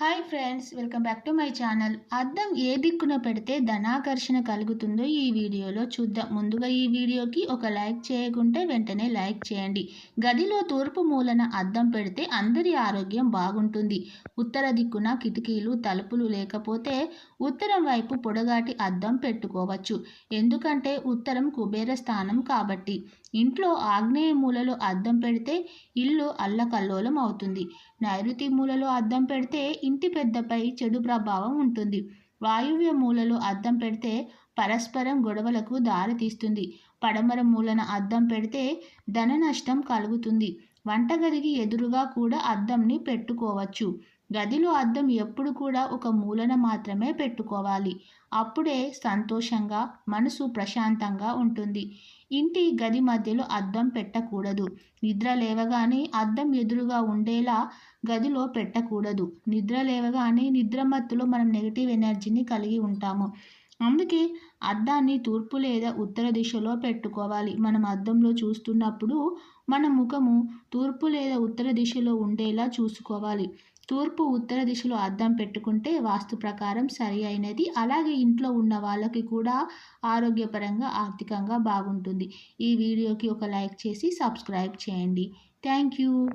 Hi friends welcome back to my channel అద్దం ఏ దిక్కున పెడితే ధనాకర్షణ కలుగుతుందో ఈ వీడియోలో చూద్దాం. ముందుగా ఈ వీడియోకి ఒక లైక్ చేయకుంటే వెంటనే లైక్ చేయండి. గదిలో తూర్పు మూలన అద్దం పెడితే అందరి ఆరోగ్యం బాగుంటుంది. ఉత్తర దిక్కున కిటికీలు తలుపులు లేకపోతే ఉత్తరం వైపు పొడగాటి అద్దం పెట్టుకోవచ్చు. ఎందుకంటే ఉత్తరం కుబేర స్థానం కాబట్టి. ఇంట్లో ఆగ్నేయ మూలలో అద్దం పెడితే ఇల్లు అల్లకల్లోలం అవుతుంది. నైరుతి మూలలో అద్దం పెడితే ఇంటి పెద్దపై చెడు ప్రభావం ఉంటుంది. వాయువ్య మూలలో అద్దం పెడితే పరస్పరం గొడవలకు దారితీస్తుంది పడమర మూలన అద్దం పెడితే ధన నష్టం కలుగుతుంది. వంటగదికి ఎదురుగా కూడా అద్దంని పెట్టుకోవచ్చు. గదిలో అద్దం ఎప్పుడు కూడా ఒక మూలన మాత్రమే పెట్టుకోవాలి. అప్పుడే సంతోషంగా మనసు ప్రశాంతంగా ఉంటుంది. ఇంటి గది మధ్యలో అద్దం పెట్టకూడదు. నిద్ర లేవగానే అద్దం ఎదురుగా ఉండేలా గదిలో పెట్టకూడదు. నిద్ర లేవగానే నిద్ర మత్తులో మనం నెగిటివ్ ఎనర్జీని కలిగి ఉంటాము. అందుకే అద్దాన్ని తూర్పు లేదా ఉత్తర దిశలో పెట్టుకోవాలి. మనం అద్దంలో చూస్తున్నప్పుడు మన ముఖము తూర్పు లేదా ఉత్తర దిశలో ఉండేలా చూసుకోవాలి. తూర్పు ఉత్తర దిశలో అద్దం పెట్టుకుంటే వాస్తు ప్రకారం సరి అయినది. అలాగే ఇంట్లో ఉన్న వాళ్ళకి కూడా ఆరోగ్యపరంగా ఆర్థికంగా బాగుంటుంది. ఈ వీడియోకి ఒక లైక్ చేసి సబ్స్క్రైబ్ చేయండి. Thank you.